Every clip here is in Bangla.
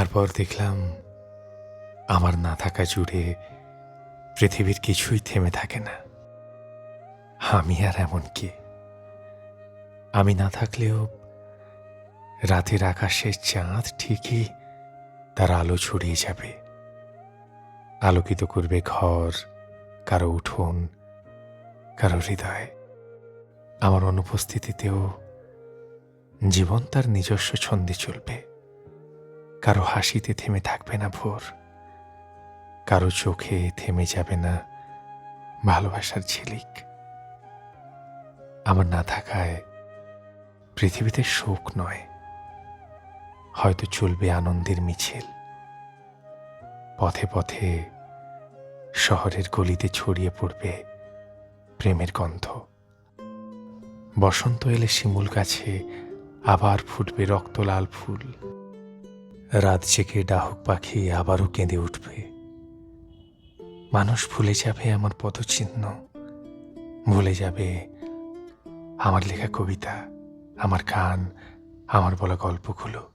তারপর দেখলাম, আমার না থাকা জুড়ে পৃথিবীর কিছুই থেমে থাকে না। আমি আর এমন কি? আমি না থাকলেও রাতের আকাশের চাঁদ ঠিকই তার আলো ছড়িয়ে যাবে। আলোকিত করবে ঘর, কারও উঠোন, কারও হৃদয়। আমার অনুপস্থিতিতেও জীবন তার নিজস্ব ছন্দে চলবে। কারও হাসিতে থেমে থাকবে না ভোর। কারও চোখে থেমে যাবে না ভালোবাসার ঝিলিক। আমার না থাকায় পৃথিবীতে শোক নয়, হয়তো চলবে আনন্দের মিছিল। পথে পথে শহরের গলিতে ছড়িয়ে পড়বে প্রেমের গন্ধ। বসন্ত এলে শিমুল গাছে আবার ফুটবে রক্তলাল ফুল। রাত জেগে ডাহুক পাখি আবারও কেঁদে উঠবে। মানুষ ভুলে যাবে আমার পদচিহ্ন। ভুলে যাবে আমার লেখা কবিতা, আমার গান, আমার বলা গল্পগুলো।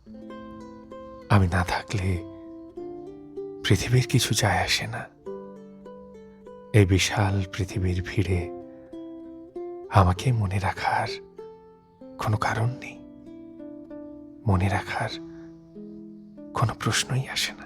আমি না থাকলে পৃথিবীর কিছু যায় আসে না। এই বিশাল পৃথিবীর ভিড়ে আমাকে মনে রাখার কোনো কারণ নেই। মনে রাখার কোনো প্রশ্নই আসে না।